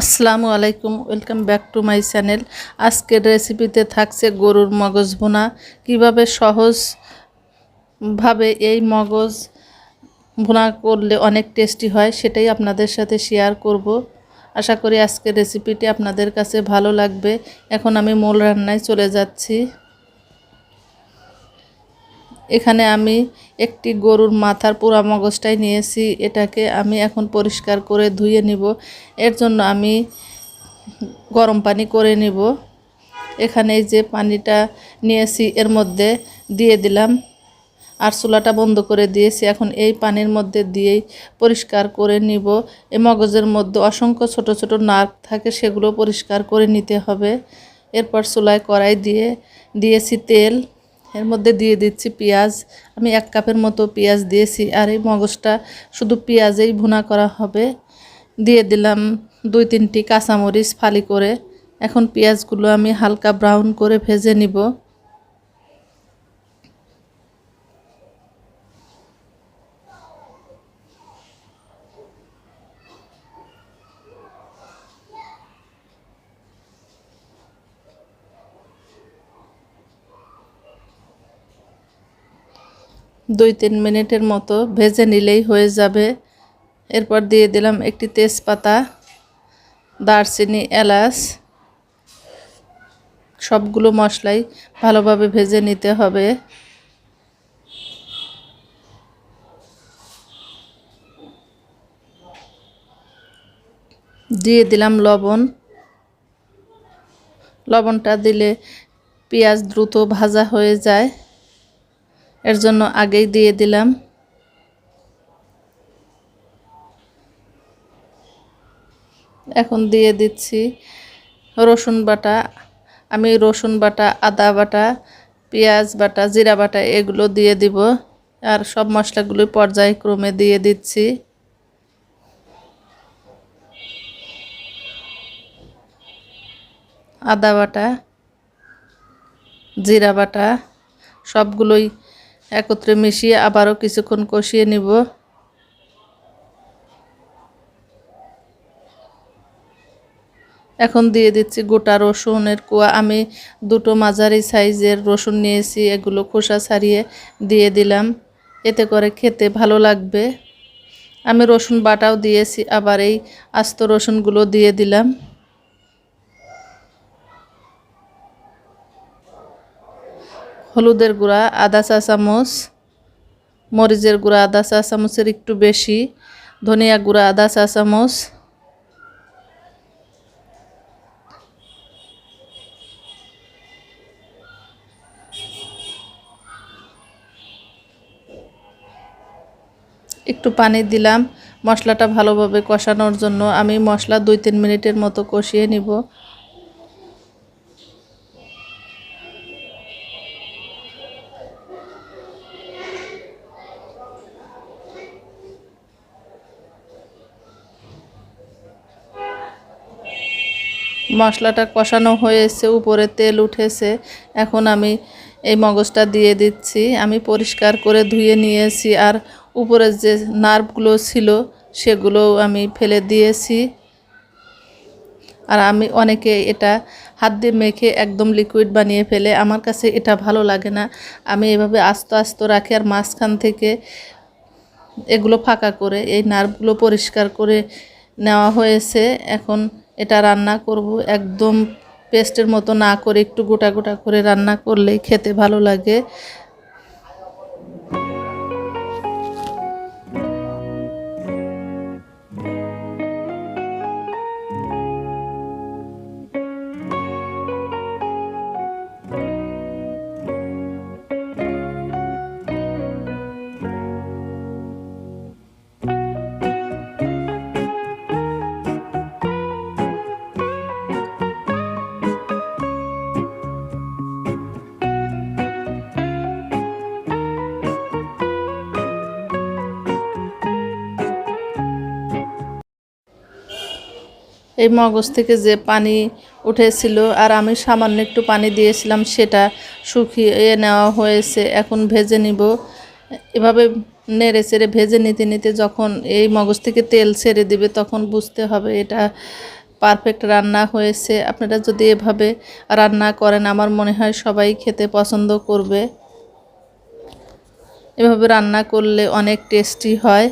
আসসালামু আলাইকুম, welcome back to my channel. আজকের রেসিপিতে থাকছে গরুর মগজ ভুনা। কীভাবে সহজভাবে এই মগজ ভুনা করলে অনেক টেস্টি হয় সেটাই আপনাদের সাথে শেয়ার করব। আশা করি আজকের রেসিপিটি আপনাদের কাছে ভালো লাগবে। এখন আমি মূল রান্নায় চলে যাচ্ছি। এখানে আমি একটি গরুর মাথার পুরা মগজটাই নিয়েছি। এটাকে আমি এখন পরিষ্কার করে ধুয়ে নিব। এর জন্য আমি গরম পানি করে নিব। এখানে যে পানিটা নিয়েছি, এর মধ্যে দিয়ে দিলাম। আর চুলাটা বন্ধ করে দিয়েছি। এখন এই পানির মধ্যে দিয়েই পরিষ্কার করে নিব। এই মগজের মধ্যে অসংখ্য ছোট ছোট নার্ভ থাকে, সেগুলো পরিষ্কার করে নিতে হবে। এরপর চুলায় কড়াই দিয়ে দিয়েছি তেল। এর মধ্যে দিয়ে দিচ্ছি পেঁয়াজ। আমি এক কাপের মতো পেঁয়াজ দিয়েছি আর এই মগজটা শুধু পেঁয়াজেই ভুনা করা হবে। দিয়ে দিলাম দুই তিনটি কাঁচামরিচ ফালি করে। এখন পেঁয়াজগুলো আমি হালকা ব্রাউন করে ভেজে নিব। দুই তিন মিনিটের মতো ভেজে নিলেই হয়ে যাবে। এরপর দিয়ে দিলাম একটি তেজপাতা, দারচিনি, এলাচ। সবগুলো মশলাই ভালোভাবে ভেজে নিতে হবে। দিয়ে দিলাম লবণ। লবণটা দিলে পেঁয়াজ দ্রুত ভাজা হয়ে যায়। এর জন্য আগেই দিয়ে দিলাম। এখন দিয়ে দিচ্ছি রসুন বাটা। আমি রসুন বাটা, আদা বাটা, পেঁয়াজ বাটা, জিরা বাটা এগুলো দিয়ে দিব। আর সব মশলাগুলো পর্যায়ক্রমে দিয়ে দিচ্ছি। আদা বাটা, জিরা বাটা, সবগুলোই একত্রে মিশিয়ে আবারও কিছুক্ষণ কষিয়ে নিব। এখন দিয়ে দিচ্ছি গোটা রসুনের কুয়া। আমি দুটো মাঝারি সাইজের রসুন নিয়েছি, এগুলো খোসা ছাড়িয়ে দিয়ে দিলাম। এতে করে খেতে ভালো লাগবে। আমি রসুন বাটাও দিয়েছি, আবার এই আস্ত রসুনগুলো দিয়ে দিলাম। হলুদের গুঁড়া, আদা চা চামচ, মরিচের গুঁড়া, আদা চা চামচের একটু বেশি, ধনিয়া গুঁড়া, আদা চা চামচ। একটু পানি দিলাম, মশলাটা ভালোভাবে কষানোর জন্য। আমি মশলা দুই তিন মিনিটের মতো কষিয়ে নিব। মশলাটা কষানো হয়েছে, উপরে তেল উঠেছে। এখন আমি এই মগজটা দিয়ে দিচ্ছি। আমি পরিষ্কার করে ধুয়ে নিয়েছি আর উপরে যে নার্ভগুলো ছিল সেগুলোও আমি ফেলে দিয়েছি। আর আমি অনেকে এটা হাত দিয়ে মেখে একদম লিকুইড বানিয়ে ফেলে। আমার কাছে এটা ভালো লাগে না। আমি এভাবে আস্তে আস্তে রাখি আর মাঝখান থেকে এগুলো ফাঁকা করে, এই নার্ভগুলো পরিষ্কার করে নেওয়া হয়েছে। এখন এটা রান্না করব। একদম পেস্টের মতো না করে একটু গোটা গোটা করে রান্না করলেই খেতে ভালো লাগে। এই মগজ থেকে যে পানি উঠেছিল আর আমি সামান্য একটু পানি দিয়েছিলাম সেটা শুকিয়ে নেওয়া হয়েছে, এখন ভেজে নিব। এভাবে নেড়ে চেড়ে ভেজে নিতে নিতে যখন এই মগজ থেকে তেল ছেড়ে দিবে তখন বুঝতে হবে এটা পারফেক্ট রান্না হয়েছে। আপনারা যদি এভাবে রান্না করেন, আমার মনে হয় সবাই খেতে পছন্দ করবে। এভাবে রান্না করলে অনেক টেস্টি হয়।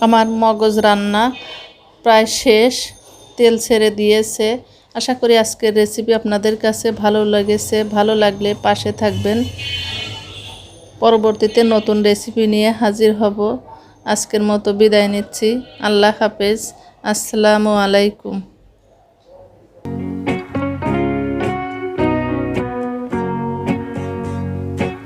আমার মগজ রান্না প্রায় শেষ, তেল ছেড়ে দিয়েছে। আশা করি আজকের রেসিপি আপনাদের কাছে ভালো লেগেছে, ভালো লাগলে পাশে থাকবেন। পরবর্তীতে নতুন রেসিপি নিয়ে হাজির হব। আজকের মতো বিদায় নিচ্ছি। আল্লাহ হাফেজ। আসসালামু আলাইকুম।